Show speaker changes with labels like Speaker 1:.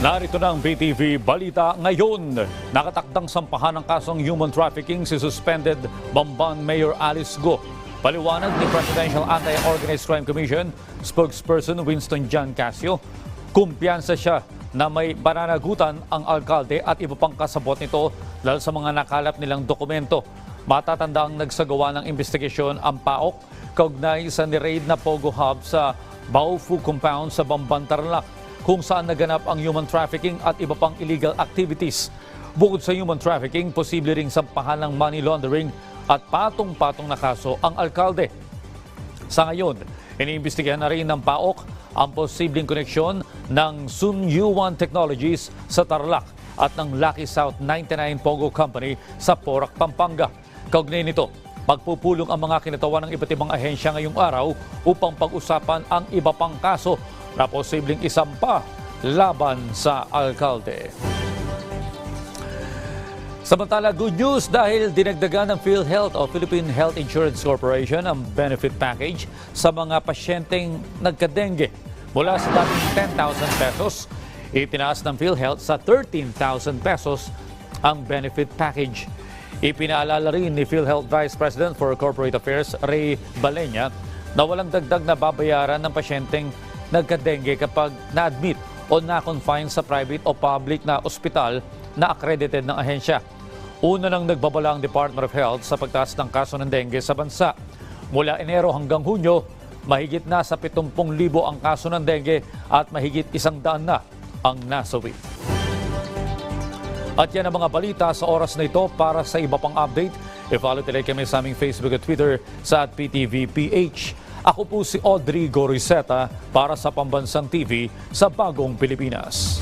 Speaker 1: Narito na ang BTV Balita ngayon. Nakatakdang sampahan ng kasong human trafficking si suspended Bamban Mayor Alice Go. Paliwanag ni Presidential Anti-Organized Crime Commission spokesperson Winston John Casio, kumpiyansa siya na may pananagutan ang alkalde at iba pang kasabot nito dahil sa mga nakalap nilang dokumento. Matatanda ang nagsagawa ng investigasyon ang PAOK kaugnay sa ni-raid na Pogo Hub sa Baofu Compound sa Bamban, Tarlac kung saan naganap ang human trafficking at iba pang illegal activities. Bukod sa human trafficking, posible ring sampahan ng money laundering at patong-patong na kaso ang alkalde. Sa ngayon, iniimbestigahan na rin ng PAOK ang posibleng koneksyon ng Sun Yuan Technologies sa Tarlac at ng Lucky South 99 Pogo Company sa Porac, Pampanga. Kaugnay nito, pagpupulong ang mga kinatawan ng iba't ibang ahensya ngayong araw upang pag-usapan ang iba pang kaso na posibleng isampa laban sa alkalde. Samantala, good news dahil dinagdagan ng PhilHealth o Philippine Health Insurance Corporation ang benefit package sa mga pasyenteng nagka-dengue. Mula sa dating 10,000 pesos, itinaas ng PhilHealth sa 13,000 pesos ang benefit package. Ipinaalala rin ni PhilHealth Vice President for Corporate Affairs, Ray Balenya, na walang dagdag na babayaran ng pasyenteng nagka-dengue kapag na-admit o na-confine sa private o public na ospital na accredited ng ahensya. Una nang nagbabala ang Department of Health sa pagtaas ng kaso ng dengue sa bansa. Mula Enero hanggang Hunyo, mahigit na sa 70,000 ang kaso ng dengue at mahigit isang daan na ang nasawi. At yan ang mga balita sa oras na ito para sa iba pang update. I-follow tuloy kami sa aming Facebook at Twitter sa at PTVPH. Ako po si Audrey Goriseta para sa Pambansang TV sa Bagong Pilipinas.